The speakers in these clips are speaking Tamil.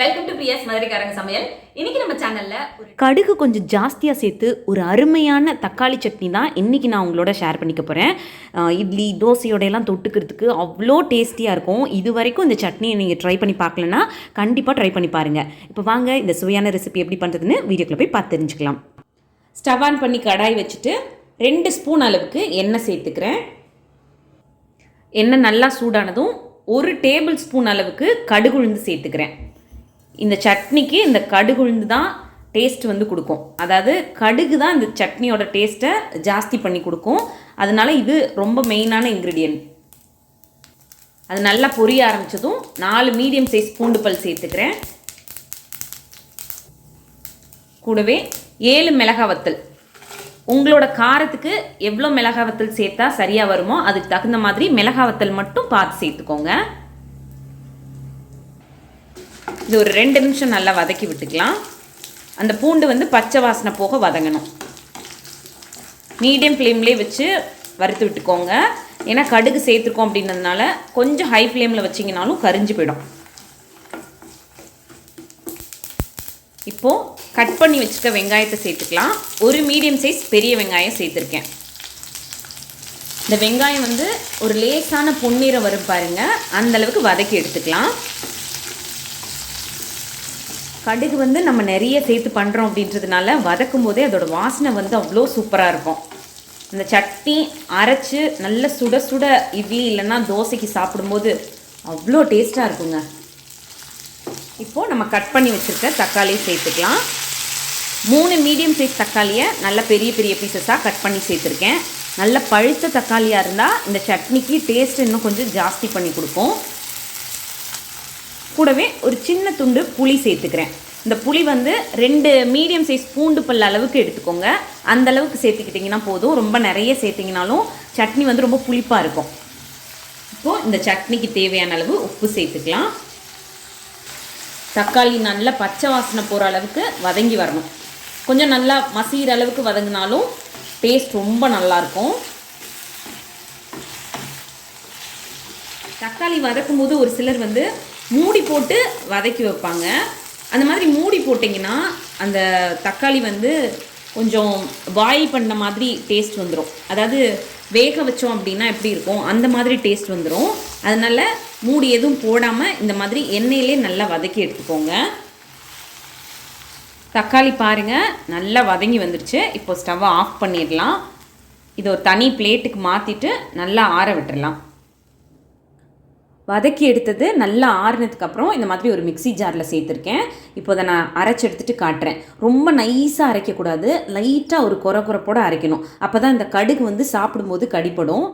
வெல்கம் டு பிஎஸ் மதுரைக்காரங்க சமையல். இன்னைக்கு நம்ம சேனல்ல ஒரு கடுகு கொஞ்சம் ஜாஸ்தியாக சேர்த்து ஒரு அருமையான தக்காளி சட்னி தான் இன்றைக்கி நான் உங்களோட ஷேர் பண்ணிக்க போகிறேன் இட்லி தோசையோட எல்லாம் தொட்டுக்கிறதுக்கு அவ்வளோ டேஸ்டியாக இருக்கும். இது வரைக்கும் இந்த சட்னியை நீங்கள் ட்ரை பண்ணி பார்க்கலன்னா கண்டிப்பாக ட்ரை பண்ணி பாருங்கள் இப்போ வாங்க இந்த சுவையான ரெசிபி எப்படி பண்ணுறதுன்னு வீடியோக்குள்ளே போய் பார்த்து தெரிஞ்சுக்கலாம். ஸ்டவ் ஆன் பண்ணி கடாய் வச்சுட்டு ரெண்டு ஸ்பூன் அளவுக்கு எண்ணெய் சேர்த்துக்கிறேன். எண்ணெய் நல்லா சூடானதும் ஒரு டேபிள் ஸ்பூன் அளவுக்கு கடுகுழுந்து சேர்த்துக்கிறேன். இந்த சட்னிக்கு இந்த கடுகு உளுந்து தான் டேஸ்ட் வந்து கொடுக்கும். அதாவது கடுகு தான் இந்த சட்னியோட டேஸ்ட்டை ஜாஸ்தி பண்ணி கொடுக்கும். அதனால இது ரொம்ப மெயினான இன்க்ரீடியன்ட் அது நல்லா பொரிய ஆரம்பித்ததும் நாலு மீடியம் சைஸ் பூண்டு பல் சேர்த்துக்கிறேன். கூடவே ஏழு மிளகா வத்தல். உங்களோட காரத்துக்கு எவ்வளோ மிளகா வத்தல் சேர்த்தா சரியாக வருமோ அதுக்கு தகுந்த மாதிரி மிளகா வத்தல் மட்டும் பார்த்து சேர்த்துக்கோங்க. இது ஒரு ரெண்டு நிமிஷம் நல்லா வதக்கி விட்டுக்கலாம். அந்த பூண்டு வந்து பச்சை வாசனை போக வதங்கணும். மீடியம் ஃப்ளேம்லேயே வச்சு வறுத்து விட்டுக்கோங்க. ஏன்னா கடுகு சேர்த்துருக்கோம் அப்படின்றதுனால கொஞ்சம் ஹை ஃப்ளேமில் வச்சிங்கனாலும் கரிஞ்சு போயிடும். இப்போது கட் பண்ணி வச்சுக்க வெங்காயத்தை சேர்த்துக்கலாம். ஒரு மீடியம் சைஸ் பெரிய வெங்காயம் சேர்த்துருக்கேன். இந்த வெங்காயம் வந்து ஒரு லேசான பொன்னிறம் வரும் பாருங்க. அந்த அளவுக்கு வதக்கி எடுத்துக்கலாம். கடுகு வந்து நம்ம நிறைய சேர்த்து பண்ணுறோம் அப்படின்றதுனால வதக்கும் போதே அதோடய வாசனை வந்து அவ்வளோ சூப்பராக இருக்கும். இந்த சட்னி அரைச்சி நல்ல சுட சுட இட்லி இல்லைன்னா தோசைக்கு சாப்பிடும்போது அவ்வளோ டேஸ்ட்டாக இருக்குங்க. இப்போது நம்ம கட் பண்ணி வச்சுருக்க தக்காளியை சேர்த்துக்கலாம். மூணு மீடியம் சைஸ் தக்காளியை நல்ல பெரிய பெரிய பீசஸாக கட் பண்ணி சேர்த்துருக்கேன். நல்ல பழுத்த தக்காளியாக இருந்தால் இந்த சட்னிக்கு டேஸ்ட் இன்னும் கொஞ்சம் ஜாஸ்தி பண்ணி கொடுக்கும். கூடவே ஒரு சின்ன துண்டு புளி சேர்த்துக்கிறேன். இந்த புளி வந்து ரெண்டு மீடியம் சைஸ் பூண்டு பல் அளவுக்கு எடுத்துக்கோங்க. அந்த அளவுக்கு சேர்த்துக்கிட்டிங்கன்னா போதும். ரொம்ப நிறைய சேர்த்திங்கனாலும் சட்னி வந்து ரொம்ப புளிப்பாக இருக்கும். இப்போது இந்த சட்னிக்கு தேவையான அளவு உப்பு சேர்த்துக்கலாம். தக்காளி நல்லா பச்சை வாசனை போகிற அளவுக்கு வதங்கி வரணும். கொஞ்சம் நல்லா மசிகிற அளவுக்கு வதங்கினாலும் டேஸ்ட் ரொம்ப நல்லாயிருக்கும் தக்காளி வதக்கும் போது ஒரு சிலர் வந்து மூடி போட்டு வதக்கி வைப்பாங்க. அந்த மாதிரி மூடி போட்டிங்கன்னா அந்த தக்காளி வந்து கொஞ்சம் பாயில் பண்ண மாதிரி டேஸ்ட் வந்துடும் அதாவது வேக வச்சோம் அப்படின்னா எப்படி இருக்கும்? அந்த மாதிரி டேஸ்ட் வந்துடும் அதனால் மூடி எதுவும் போடாமல் இந்த மாதிரி எண்ணெயிலே நல்லா வதக்கி எடுத்துக்கோங்க. தக்காளி பாருங்கள் நல்லா வதங்கி வந்துடுச்சு இப்போ ஸ்டவ்வை ஆஃப் பண்ணிடலாம். இதை ஒரு தனி பிளேட்டுக்கு மாற்றிட்டு நல்லா ஆற விட்டுடலாம் வதக்கி எடுத்தது நல்லா ஆறுனதுக்கப்புறம் இந்த மாதிரி ஒரு மிக்சி ஜாரில் சேர்த்துருக்கேன். இப்போ அதை நான் அரைச்சி எடுத்துகிட்டு காட்டுறேன். ரொம்ப நைஸாக அரைக்கக்கூடாது. லைட்டாக ஒரு குறை குறைப்போடு அரைக்கணும். அப்போ தான் இந்த கடுகு வந்து சாப்பிடும்போது கடிப்படும்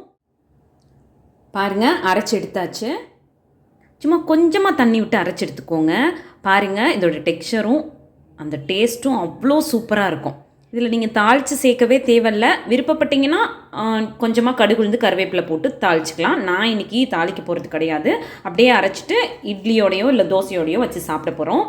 பாருங்கள் அரைச்சி எடுத்தாச்சு. சும்மா கொஞ்சமாக தண்ணி விட்டு அரைச்சி எடுத்துக்கோங்க. பாருங்கள் இதோட டெக்ஸ்சரும் அந்த டேஸ்ட்டும் அவ்வளோ சூப்பராக இருக்கும். இதில் நீங்கள் தாளித்து சேர்க்கவே தேவையில்ல. விருப்பப்பட்டீங்கன்னா கொஞ்சமாக கடுகுழுந்து கருவேப்பிலை போட்டு தாளிச்சிக்கலாம். நான் இன்றைக்கி தாளிக்க போகிறது கிடையாது. அப்படியே அரைச்சிட்டு இட்லியோடையோ இல்லை தோசையோடையோ வச்சு சாப்பிட போகிறோம்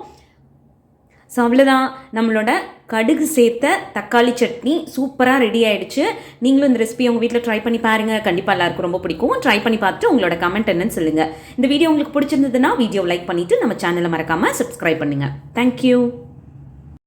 ஸோ அவ்வளோதான். நம்மளோட கடுகு சேர்த்த தக்காளி சட்னி சூப்பராக ரெடி ஆகிடுச்சு நீங்களும் இந்த ரெசிபி உங்கள் வீட்டில் ட்ரை பண்ணி பாருங்கள் கண்டிப்பாக எல்லாருக்கும் ரொம்ப பிடிக்கும். ட்ரை பண்ணி பார்த்துட்டு உங்களோட கமெண்ட் என்னன்னு சொல்லுங்கள் இந்த வீடியோ உங்களுக்கு பிடிச்சிருந்ததுன்னா வீடியோ லைக் பண்ணிவிட்டு நம்ம சேனலை மறக்காமல் சப்ஸ்கிரைப் பண்ணுங்கள் தேங்க்யூ